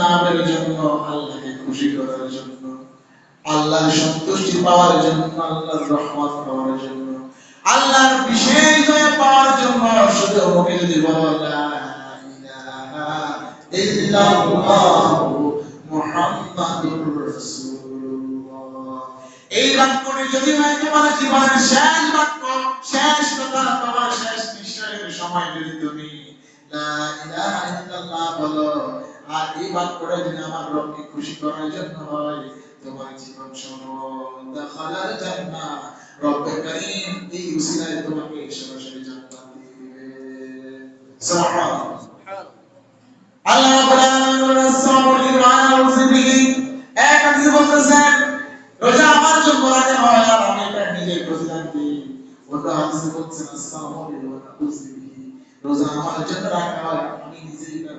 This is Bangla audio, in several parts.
নামের জন্য, আল্লাহকে খুশি করার জন্য, আল্লাহর সন্তুষ্টি পাওয়ার জন্য, আল্লাহর রহমত পাওয়ার জন্য, আল্লাহর বিশেষ দয়া পাওয়ার জন্য শুধু ওকে যদি এই বাক্যটি যদি হয়, তোমার জীবনের শেষ বাক্য, শেষ কথা তোমার শেষ সময় যদি তুমি লা ইলাহা ইল্লাল্লাহ বলো আর এই বাক্যটা যদি আমার রবকে খুশি করার জন্য হয়। তোমার জীবন সফল দাখালাল জান্নাহ রব্বে কারীম এই উসিলায় তোমাকে সরাসরি জান্নাত দিয়ে দিবে। সুবহানাল্লাহ। আল্লাহ রাব্বুল আলামিন বলেন সাবরি ওয়া আউযিবিহি এক হাদিসে বলতেছেন, রোজা আমার জন্য রাখা হয় আর আমি এটা নিজের প্রতিদান দিই। অন্য হাদিসে বলছেন সাবরি ওয়া আউযিবিহি রোজা আমার জন্য রাখা হয়, আমি নিজেই তার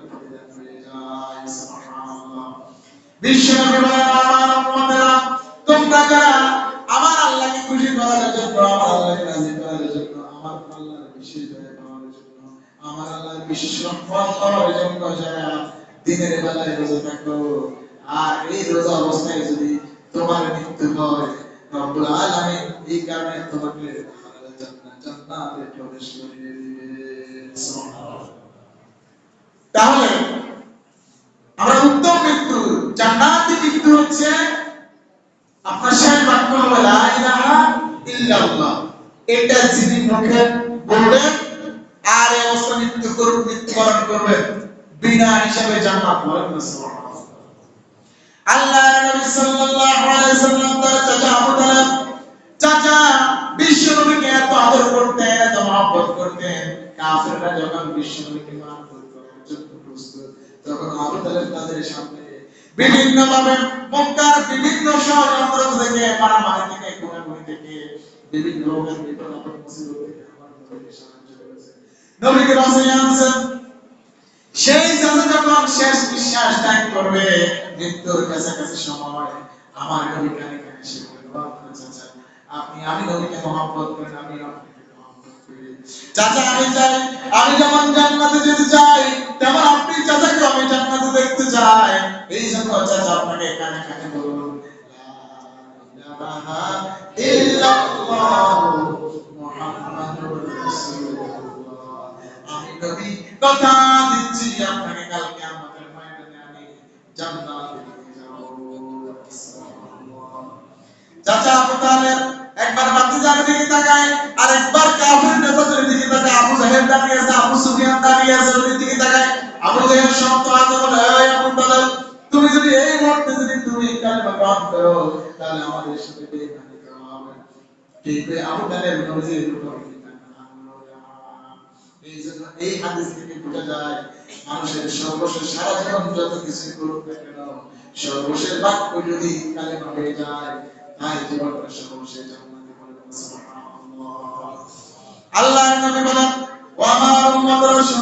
বিশ্বনবী আমার উম্মতেরা তোমরা যারা আমার আল্লাহকে খুশি করার জন্য আমার আল্লাহকে রাজি করার জন্য আমার আল্লাহর বিশেষ দয়া পাওয়ার জন্য আমার আল্লাহর বিশেষ রহমত পাওয়ার জন্য যারা দিনের বেলায় রোজা থাকো আর এই রোজা অবস্থায় যদি তোমার মৃত্যু হয় রব্বুল আলামিন এই কারণে তোমাকে জান্নাতে প্রবেশ করিয়ে দিবে তাহলে আমরা উত্তম মৃত্যু জান্নাতি মৃত্যু হচ্ছে আপনার শেষ বাক্য হলো লা ইলাহা ইল্লাল্লাহ এটা যিনি মুখে বলবেন, আর এই অবস্থা মৃত্যু করুন মৃত্যুবরণ করবেন, বিনা হিসাবে জান্নাত আল্লাহ নবী সাল্লাল্লাহু আলাইহি সাল্লাম তার চাচা আবু তালেব, চাচা এত আদর করতেন, এত মহব্বত করতেন। কাফেররা যখন তখন আবু তালেব তাদের সামনে বিভিন্ন ভাবে মক্কার বিভিন্ন ষড়যন্ত্র থেকে মারামারি থেকে গুণাগুণি থেকে বিভিন্ন রোগের নবীকে আনছেন। সেই যখন শেষ ত্যাগ করবে, মৃত্যুর সময় আমার কানে কানে সে আপনি, আমি নবীকে মহব্বত করেন আমি চাচা, আমি চাই, আমি যেমন জান্নাতে যেতে চাই, তেমন আপনি চাচাকে আমি জান্নাতে দেখতে চাই এই জন্য চাচা আপনাকে কানে কানে বলুন লা ইলাহা ইল্লাল্লাহু মুহাম্মাদুর রাসূলুল্লাহ আমি নবী কথা দিচ্ছি আপনাকে কালকে আমাদের ময়দানে আমি জান্নাতে নিয়ে যাব চাচা আবু তালেব একবার বাতিজার দিকে তাকায় আর একবার কাফির নেতাদের দিকে তাকায় আবু জাহেল দাঁড়িয়ে আছে আবু সুফিয়ান দাঁড়িয়ে আছে ওদের দিকে তাকায় আবু জাহেল শব্দ হাতে বলে, এই আবু তালেব তুমি যদি এই মুহূর্তে যদি তুমি কালিমা গ্রহণ করো, তাহলে আমাদের সাথে বেঈমানি করা হবে। কিন্তু আবু তালেব নবীজির উপর এই জন্য এই হাদিস থেকে বোঝা যায়, মানুষের সর্বশেষ সারা জীবন যত কিছু করুক না কেন, সর্বশেষ বাক্য যদি কালেমা হয়ে যায়, তাই জীবনটা সর্বশেষ জান্নাতে আল্লাহর নবী বলেন ও আমার উম্মতরা শেষ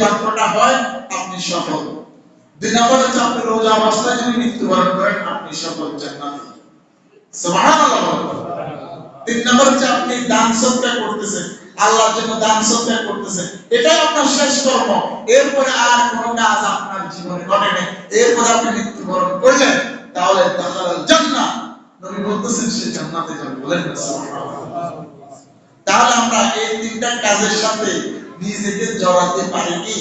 বাক্যটা হয়, আপনি সফল। দুই নম্বর হচ্ছে আপনি রোজা অবস্থায় যদি মৃত্যুবরণ করেন, আপনি সফল তিন নম্বর হচ্ছে আপনি দান সৎকার করতেছেন। আল্লাহর জন্য দান সৎকার করতেছেন। এটাই আপনার শেষ কর্ম। এরপরে আর কোনো কাজ আপনার জীবনে ঘটে নাই। এরপরে আপনি মৃত্যুবরণ করলেন, তাহলে নবী বলতেছেন, সে জান্নাতে যাবে। বলেন তাহলে আমরা এই তিনটা কাজের সাথে নিজেকে জড়াতে পারি কি?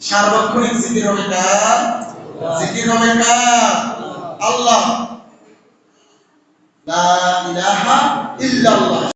সার্বক্ষণিক জিকির হবে কার? জিকির হবে কার? আল্লাহ। লা ইলাহা ইল্লাল্লাহ।